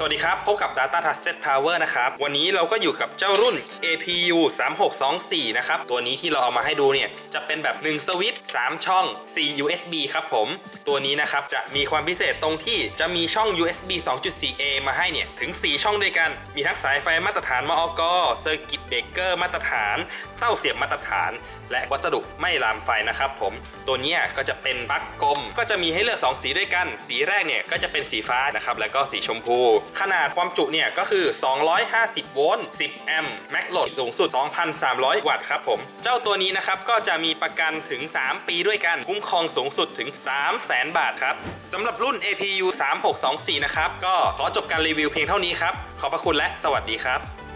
สวัสดีครับ พบกับ Data Trusted Power นะครับ วันนี้เราก็อยู่กับเจ้ารุ่น APU 3624 นะครับ ตัวนี้ที่เราเอามาให้ดูเนี่ย จะเป็นแบบ 1 สวิตช์3ช่อง 4 USB ครับผม ตัวนี้นะครับ จะมีความพิเศษตรงที่จะมีช่อง USB 2.4A มาให้เนี่ย ถึง 4 ช่องด้วยกัน มีทั้งสายไฟมาตรฐานมอก เซอร์กิตเบเกอร์มาตรฐาน เต้าเสียบมาตรฐาน และวัสดุไม่ลามไฟนะครับผม ตัวนี้ก็จะเป็นปลั๊กกลม ก็จะมีให้เลือก 2 สีด้วยกัน สีแรกเนี่ยก็จะเป็นสีฟ้านะครับ แล้วก็สีชมพูขนาดความจุเนี่ยก็คือ 250 โวลต์ 10 แอมป์ แม็กโหลดสูงสุด 2,300 วัตต์ครับผม เจ้าตัวนี้นะครับก็จะมีประกันถึง 3 ปีด้วยกัน คุ้มครองสูงสุดถึง 300,000 บาทครับสำหรับรุ่น APU 3624 นะครับ ก็ขอจบการรีวิวเพียงเท่านี้ครับ ขอบพระคุณและสวัสดีครับ